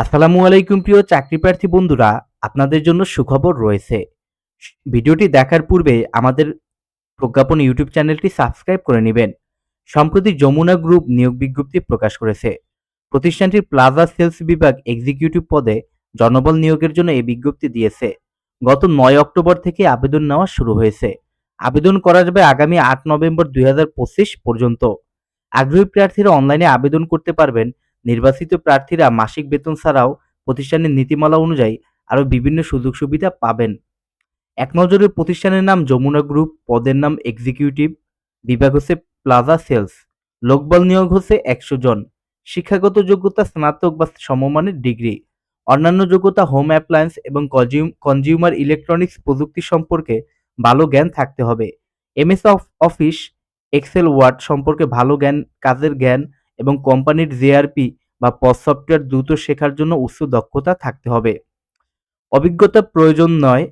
আসসালামু আলাইকুম প্রিয় চাকরি প্রার্থী বন্ধুরা, আপনাদের জন্য সুখবর রয়েছে। ভিডিওটি দেখার পূর্বে আমাদের প্রজ্ঞাপন ইউটিউব চ্যানেলটি সাবস্ক্রাইব করে নেবেন। সম্প্রতি যমুনা গ্রুপ নিয়োগ বিজ্ঞপ্তি প্রকাশ করেছে। প্রতিষ্ঠানটির প্লাজা সেলস বিভাগ এক্সিকিউটিভ পদে জনবল নিয়োগের জন্য এই বিজ্ঞপ্তি দিয়েছে। গত নয় অক্টোবর থেকে আবেদন নেওয়া শুরু হয়েছে। আবেদন করা যাবে আগামী আট নভেম্বর দুই হাজার পঁচিশ পর্যন্ত। আগ্রহী প্রার্থীরা অনলাইনে আবেদন করতে পারবেন নির্বাচিত প্রার্থীরা মাসিক বেতন ছাড়াও প্রতিষ্ঠানের নীতিমালা অনুযায়ী আরও বিভিন্ন সুযোগ সুবিধা পাবেন। এক নজরে প্রতিষ্ঠানের নাম যমুনা গ্রুপ, পদের নাম এক্সিকিউটিভ, বিভাগ হচ্ছে প্লাজা সেলস, লোকবল নিয়োগ হচ্ছে একশো জন, শিক্ষাগত যোগ্যতা স্নাতক বা সমমানের ডিগ্রি, অন্যান্য যোগ্যতা হোম অ্যাপ্লায়েন্স এবং কনজিউমার ইলেকট্রনিক্স প্রযুক্তি সম্পর্কে ভালো জ্ঞান থাকতে হবে। এমএস অফিস, এক্সেল ওয়ার্ড সম্পর্কে ভালো জ্ঞান, কাজের জ্ঞান এবং কোম্পানির জেআরপি বা পস সফটওয়্যার দ্রুত শেখার জন্য উচ্চ দক্ষতা থাকতে হবে। অভিজ্ঞতা প্রয়োজন নয়,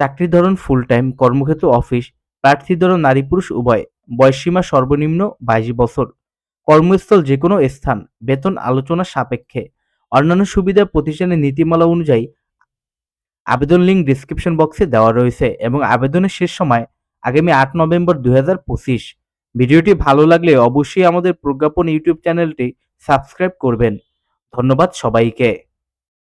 চাকরি ধরন ফুল টাইম কর্মক্ষেত্র অফিস প্রার্থী ধরন নারী পুরুষ, উভয়। বয়সসীমা সর্বনিম্ন বাইশ বছর। কর্মস্থল যে কোনো স্থান, বেতন আলোচনা সাপেক্ষে। অন্যান্য সুবিধা প্রতিষ্ঠানের নীতিমালা অনুযায়ী আবেদন লিঙ্ক ডিসক্রিপশন বক্সে দেওয়া রয়েছে এবং আবেদনের শেষ সময় আগামী আট নভেম্বর দুই হাজার পঁচিশ। ভিডিওটি ভালো লাগলে অবশ্যই আমাদের প্রজ্ঞাপন ইউটিউব চ্যানেলটি সাবস্ক্রাইব করবেন। ধন্যবাদ সবাইকে।